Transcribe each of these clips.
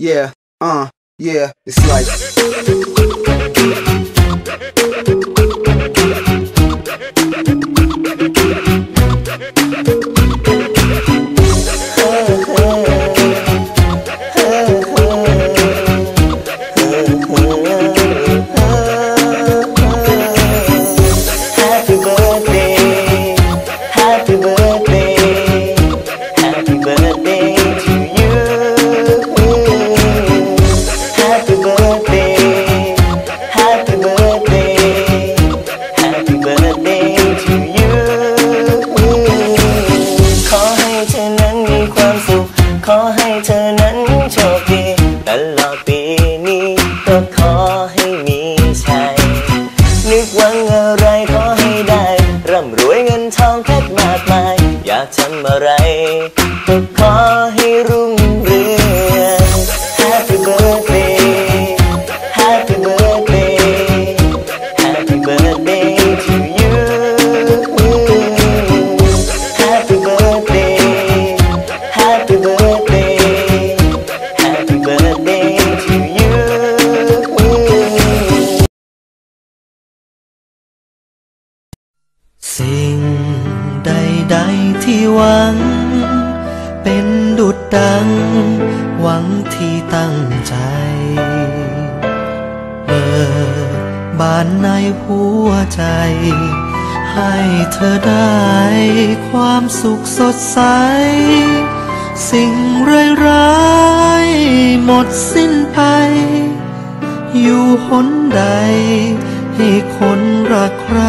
Yeah, uh, yeah, it's like. ขอให้เธอนั้นโชคดีตลอดปีนี้ก็ขอให้มีชัยนึกหวังอะไรขอให้ได้ ร่ำรวยเงินทองแค่มากมาย อยากทำอะไรก็ขอให้รุ่งเรือง สิ่งใดๆที่หวัง เป็นดุดดัง หวังที่ตั้งใจเปิดบานในหัวใจ ให้เธอได้ความสุขสดใส สิ่งร้ายๆหมดสิ้นไป อยู่หนใด ให้คนรักใคร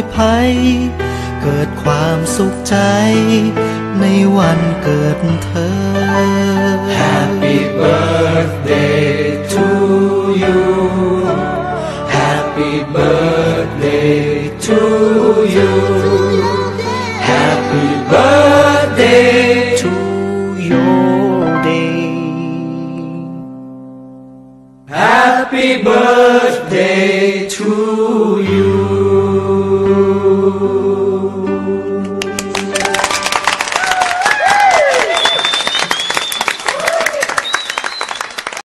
โพยภัย เกิดความสุขใจ ในวันเกิดเธอ Happy birthday